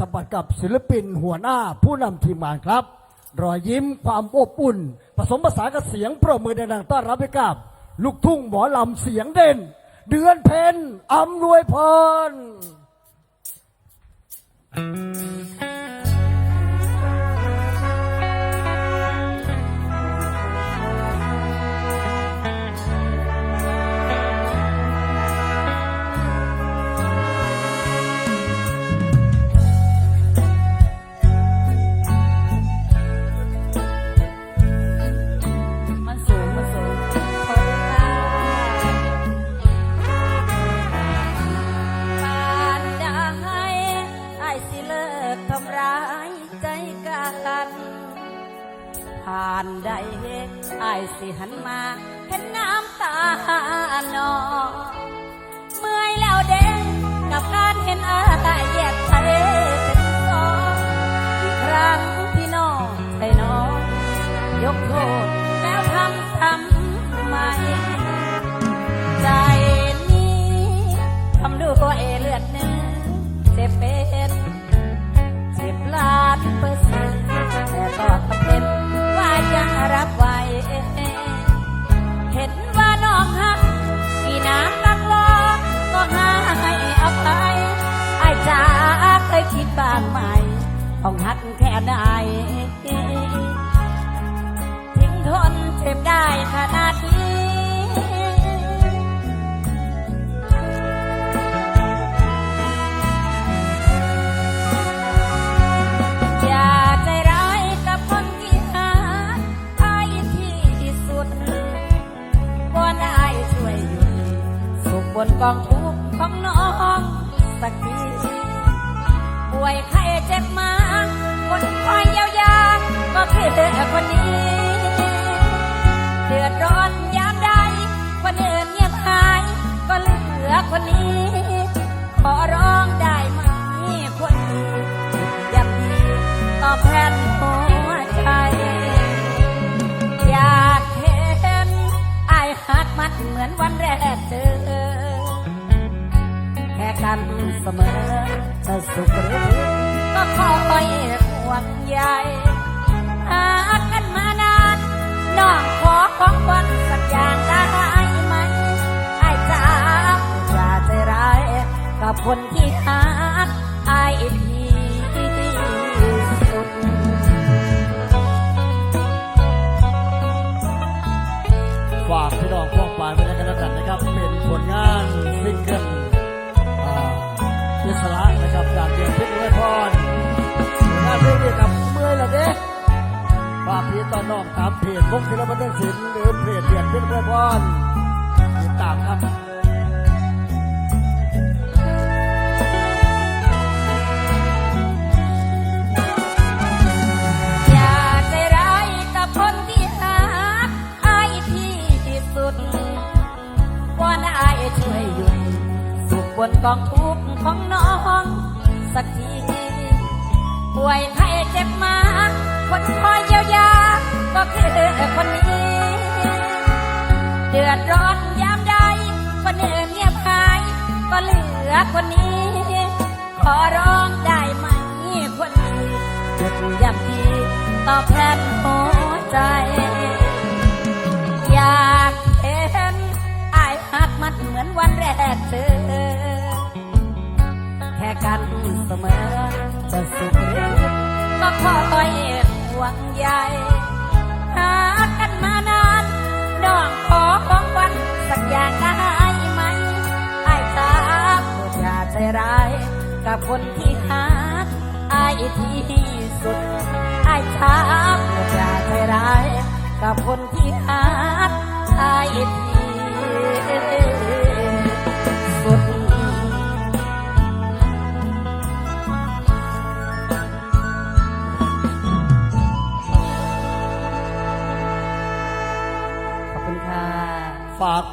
ธบัตกับศิลปินหัวหน้าผู้นำทีมงานครับ รอยยิ้มความอบอุ่น ผสมผสานกับเสียงปรบมือดังต้อนรับให้กับ ลูกทุ่งหมอลำเสียงเด่น เดือนเพ็ญอำนวยพรมัน ผ่านได้ไอ้สิหันมาเห็นน้ำตาหนองเมื่อยแล้วเด้กับการเห็นอาแยก ต้องหักแค่ไหนทิ้งทนเจ็บได้ขนาดนี้อย่าใจร้ายกับคนที่หาไอ้ที่สุดวอนไอ้ช่วยหยุดสุขบนกองทุกของน้องสักที ป่วยไข้เจ็บมาคน กันเสมอจะสุขหรือก็ขอไปห่วงใยหากันมานานน้องขอของขวันสักอย่างได้ไหมไอ้จ้าอย่าใจร้ายกับคนที่หาไอ้ที่ ต่อน้องตามเพจพวกศิลปะเรื่องศิลป์หรือเพจเดือนเพชรอวยพรติดตามครับอย่าใจร้ายกับคนที่หาไอ้ที่สุดวอนไอ้ช่วยยุดสุขบนกองทุกข์ของน้องสักทีป่วยไข้เจ็บมา คนคอย ก็คือคนนี้ เดือดร้อนยามใดคนอื่นเงียบหาย ก็เหลือคนนี้ ขอร้องได้ไหมคนดีหยุดยับทีตอบแทนหัวใจ อยากเห็นไอ้ายหักมันเหมือนวันแรกเจอแค่กันเสมอจะสุขก็คอยห่วงใย หากันมานานน้องขอของขวันสักอย่างได้ไหมไอ้ตาโปรดอย่าใจร้าย กับคนที่หาไอ้ที่สุดไอ้ชาโปรดอย่าใจร้าย กับคนที่หาไอ้ที่ ฝาก